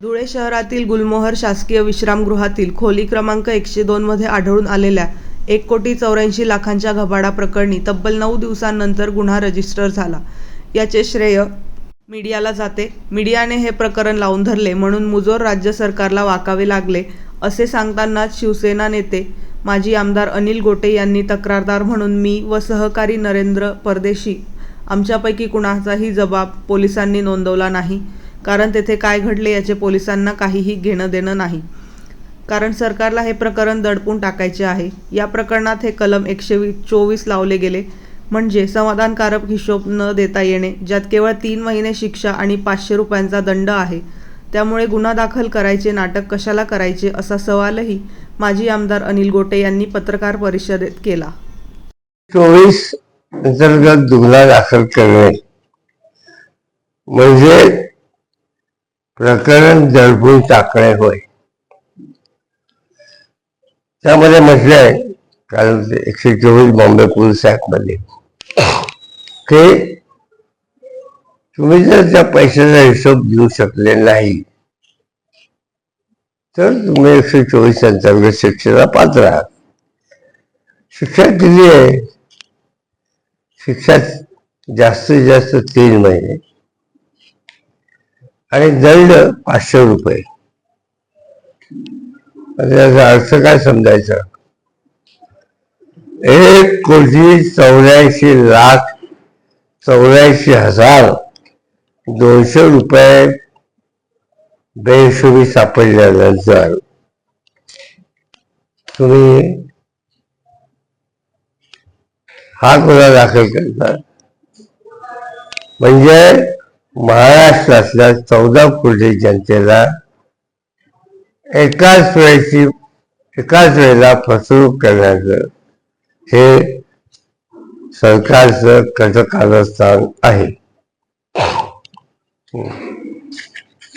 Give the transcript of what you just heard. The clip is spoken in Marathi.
धुळे शहरातील गुलमोहर शासकीय विश्रामगृहातील खोली क्रमांक एकशे दोनमध्ये आढळून आलेल्या एक कोटी चौऱ्याऐंशी लाखांच्या घबाडा प्रकरणी तब्बल नऊ दिवसांनंतर गुन्हा रजिस्टर झाला. याचे श्रेय मीडियाला जाते. मीडियाने हे प्रकरण लावून धरले म्हणून मुजोर राज्य सरकारला वाकावे लागले असे सांगतानाच शिवसेना नेते माजी आमदार अनिल गोटे यांनी तक्रारदार म्हणून मी व सहकारी नरेंद्र परदेशी आमच्यापैकी कुणाचाही जबाब पोलिसांनी नोंदवला नाही. कारण तेथे काय घडले याचे पोलिसांना काहीही घेणं देणं नाही. कारण सरकारला हे प्रकरण दडपून टाकायचे आहे. या प्रकरणात हे कलम एकशे वी चोवीस लावले गेले. म्हणजे समाधानकारक हिशोब न देता येणे ज्यात केवळ तीन महिने शिक्षा आणि पाचशे रुपयांचा दंड आहे. त्यामुळे गुन्हा दाखल करायचे नाटक कशाला करायचे असा सवालही माजी आमदार अनिल गोटे यांनी पत्रकार परिषदेत केला. चोवीस अंतर्गत गुन्हा दाखल करणे म्हणजे प्रकरण दडपून टाकणे होय. त्यामध्ये म्हटलंय कारण ते एकशे चोवीस बॉम्बे पोलीस ऍक्टमध्ये तुम्ही जर त्या पैशाचा हिशोब देऊ शकले नाही तर तुम्ही एकशे चोवीस अंतर्गत शिक्षेला पात्र आहात. शिक्षा किती आहे? शिक्षा जास्तीत जास्त तीन महिने. आणि दंड पाचशे रुपये. याचा अर्थ काय समजायचा? एक कोटी चौऱ्याऐंशी लाख चौऱ्याऐंशी हजार दोनशे रुपये बेहिशोबी सापडल्यानंतर तुम्ही हा गुन्हा दाखल करता. म्हणजे महाराष्ट्रातल्या चौदा कोटी जनतेला एकाच वेळेची एकाच वेळेला फसवणूक करण्याचं हे सरकारचं कटकारस्थान आहे.